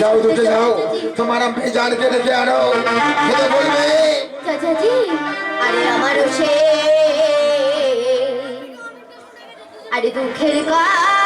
যাও দুটো যাও তোমার আমি জানকে ডেকে আনো খেতে বলবে চাচাজি আরে আমার সে আরে দুঃখের আরে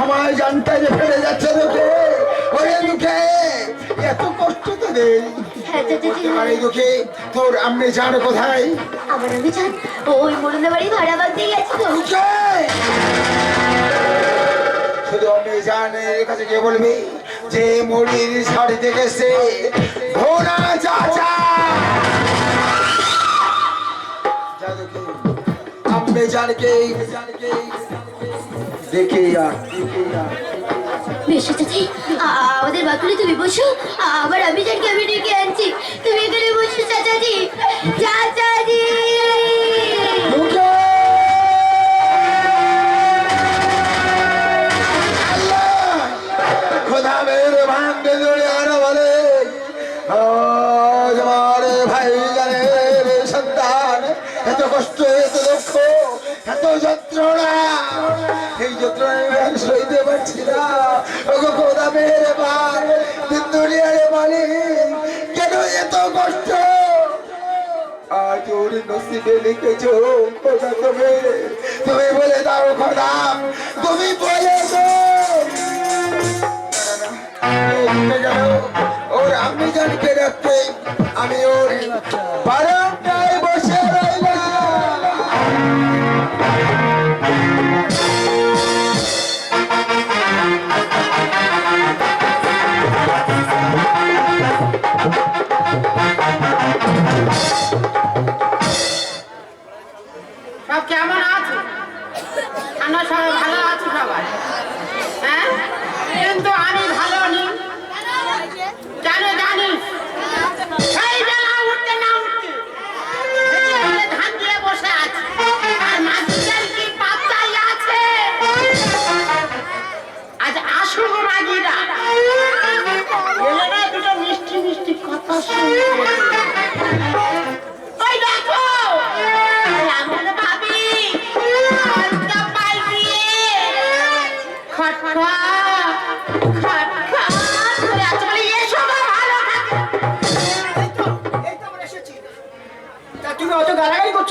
আমার জানটা যে ফেলে যাচ্ছে দুঃখে ওরে দুঃখে এত কষ্ট তোদের হ্যাঁ দুঃখে তোর জান কোথায়? আমার আমি জান? ওই মুরুদে বাড়ি ভাড়া বাগতে গেছে তো। শুধু আমি জানের কাছে গিয়ে বলবি যে মরির শাড়ি থেকে সে ঘোড়া চাচা দুঃখে। আমি জানকে দেখে আর চাচি আমাদের বাকুলে তুমি বসো। আবার আমি জানকে আমি ডেকে আনছি। তুমি এখানে বসো, চাচাজি। চাচাজি! পারছি না ওগো খোদা, মেরে ভাই দিন দুনিয়ারে মালিক, কেন এত কষ্ট? তুমি। তুমি বলে দাও খোদা, তুমি বলে ওর আমি জানকে হ্যাঁ? কিন্তু আমি ভালো নেই? কেন জানিস সেই যে উঠতে না উঠতে ধান দিয়ে বসে আছে। আর মাঝিদের কি পাত্তাই আছে? আজ আসুক এলে দুটো মিষ্টি মিষ্টি কথা শুনবে।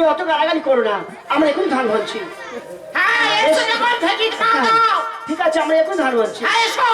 তুমি অত গালাগালি করো না আমরা এখন ধান ভাবছি হ্যাঁ ঠিক আছে আমরা এখন ধান ভাবছি Thank এসো।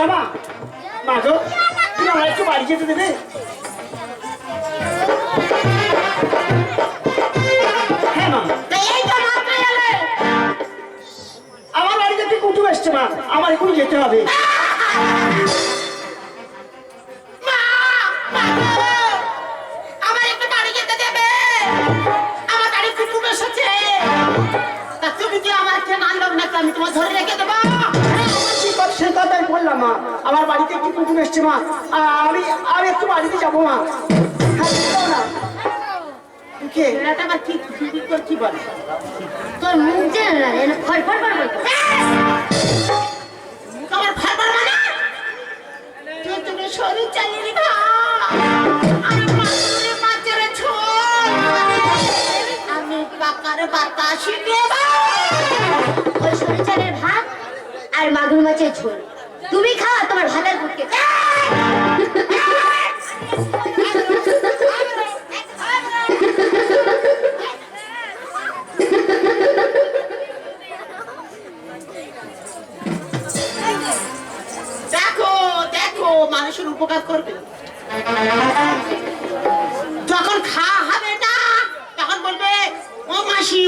বলি মা গো তুমি আমার একটু বাড়ি যেতে দেবে? হ্যাঁ মা। আমার বাড়িতে একটু কুটুম এসছে, মা। আমার এখন যেতে হবে। তুমি কি আমার ট্রেন আনলো নাকি আমি তোমার ধরে রেখে দেবো? আমার বাড়িতে একটু কুটুম এসছে, মা? আমি আমি একটু বাড়িতে যাব, মা। হ্যাঁ কে? বলে? তোর তুমি শরীর চালিয়ে দিবা আমি মাছের আর মাগুর মাছের ঝোল। তুমি খাও তোমার ভাতের পুটকে দেখো দেখো মানুষের উপকার করবে।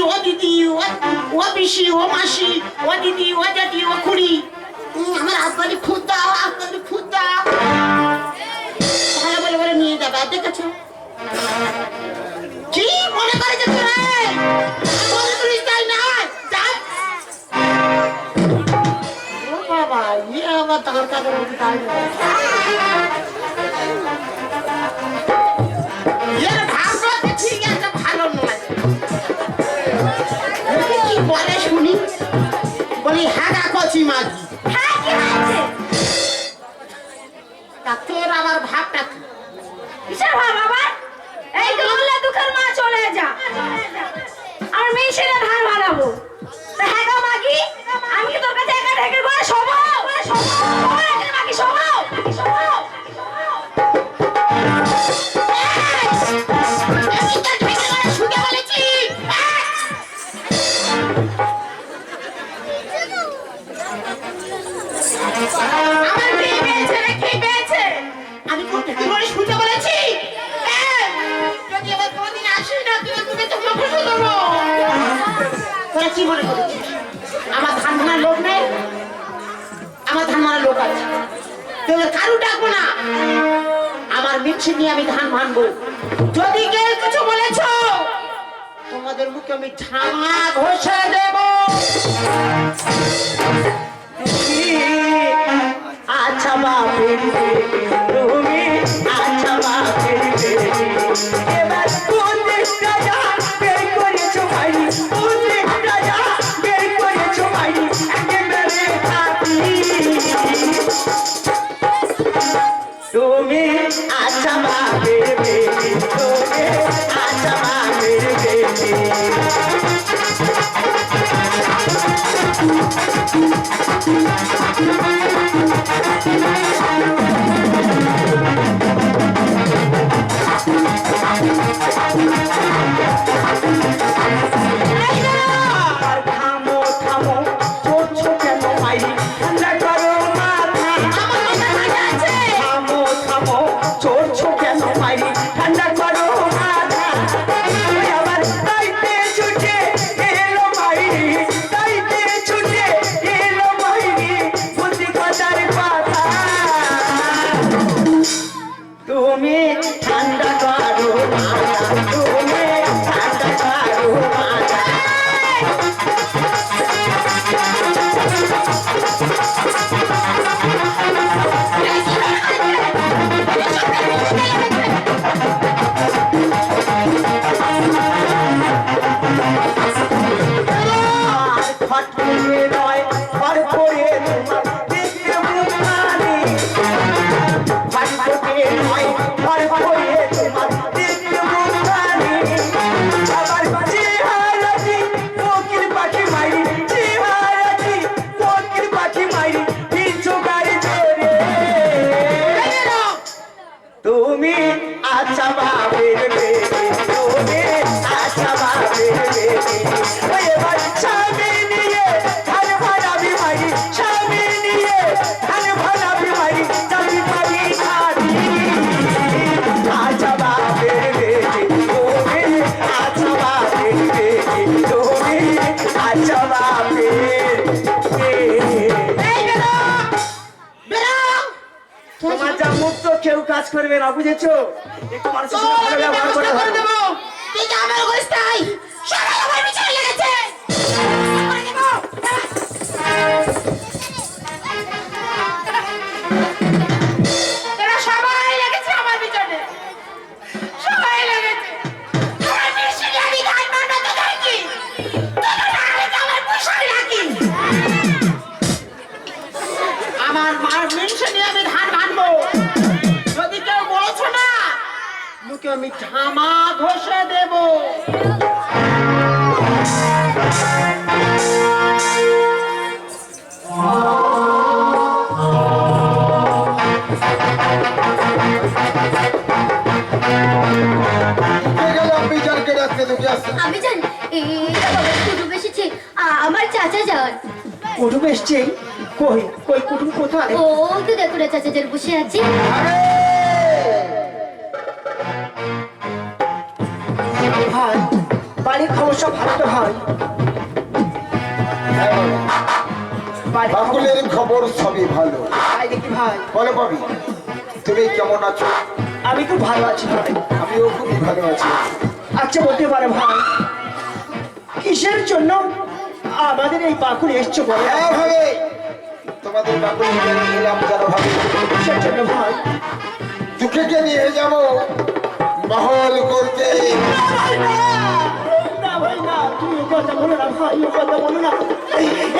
ও দিদি ও পিসি ও মাসি ও দিদি ও দিদি ও খুড়ি আমার হাতবালি খুদ দাও হাতবালি খুদ দাও ভালো বলে বলে নিয়ে যাবে আর দেখেছ? কি? মনে করে যে তোরা মনে করিস তাই না? বাবা ইয়ে আবার তার কাদের মধ্যে হাগা মাঝি হ্যাঁ তা তোর আবার ভাবটা কি? কিসের ভাব আবার? এই তো দুঃখের মা চলে যা। আর মেয়ে সেটা কি মনে করেছিস? আমার ধান ভাঙার লোক নেই? আমার ধান মারার লোক আছে। তোদের কারু ডাকবো না? আমার মিক্সি নিয়ে আমি ধান ভাঙবো। যদি কেউ কিছু বলেছ তোকে আমি ঝামা ঘষে দেব। আচ্ছা তুমি আচ্ছা বাপের তোমার যা মুক্ত কেউ কাজ করবে না বুঝেছ? একটু মানুষের সঙ্গে ভালো ব্যবহার করে করে মুখে আমি ঝামা ঘষে দেব। আমি জানি এটা কুটুম এসেছে? আমার চাচা যান কুটুম এসছে? কই কই কুটুম কোথায়? ও তো দেখো না চাচা যান বসে আছে। বাড়ির খবর সব ভালো তো ভাই বাড়ির খবর বাকুলের খবর সবই ভালো। ভাই দেখি ভাই। বলো পাবি তুমি কেমন আছো? আমি খুব ভালো আছি ভাই। আমিও খুবই ভালো আছি। আচ্ছা বলতে পারে ভাই কিসের জন্য আমাদের এই বাকুল এসছো বলে? হ্যাঁ ভাবে তোমাদের বাকুল এলাম জানো ভাবে। কিসের জন্য ভাই? দুঃখকে নিয়ে যাব। মহল করতে। কথা বলো না ভাই এই কথা বলো না।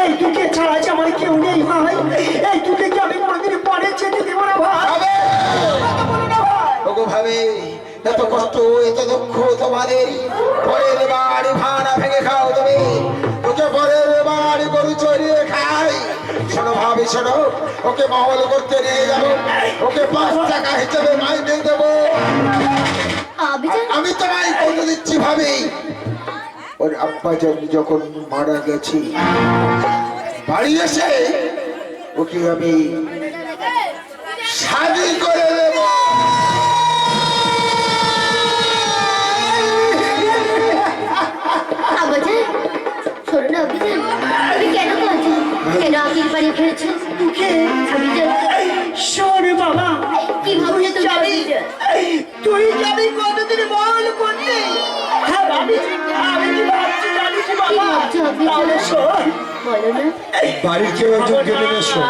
এই দুঃখে ছাড়া যে আমার কেউ নেই ভাই। এই দুঃখে কি আমি কোনোদিন পরে যেতে দেবো না ভাই? ভাবে এত কষ্ট এত দুঃখ তোমাদের। পরের বাড়ি ভাড়া ভেঙে খাও তুমি। ওকে পরের বাড়ি গরু চড়িয়ে খাই। শোনো ভাবি শোনো। ওকে মহল করতে নিয়ে যাব। ওকে পাঁচ টাকা হিসেবে মাইনে দেবো। আমি তোমায় কথা দিচ্ছি ভাবি। ওর আব্বা যখন- যখন মারা গেছি বাড়ি এসে ওকে আমি শাদি করে দেবো। কেন বাড়ি ফেলেছো? দুঃখে আমি শোন বাবা কি যাবি? তুই যাবি কতদিন বল করতে হ্যাঁ ভাবি আমি বাড়ির কেউ একজন নিয়ে এসো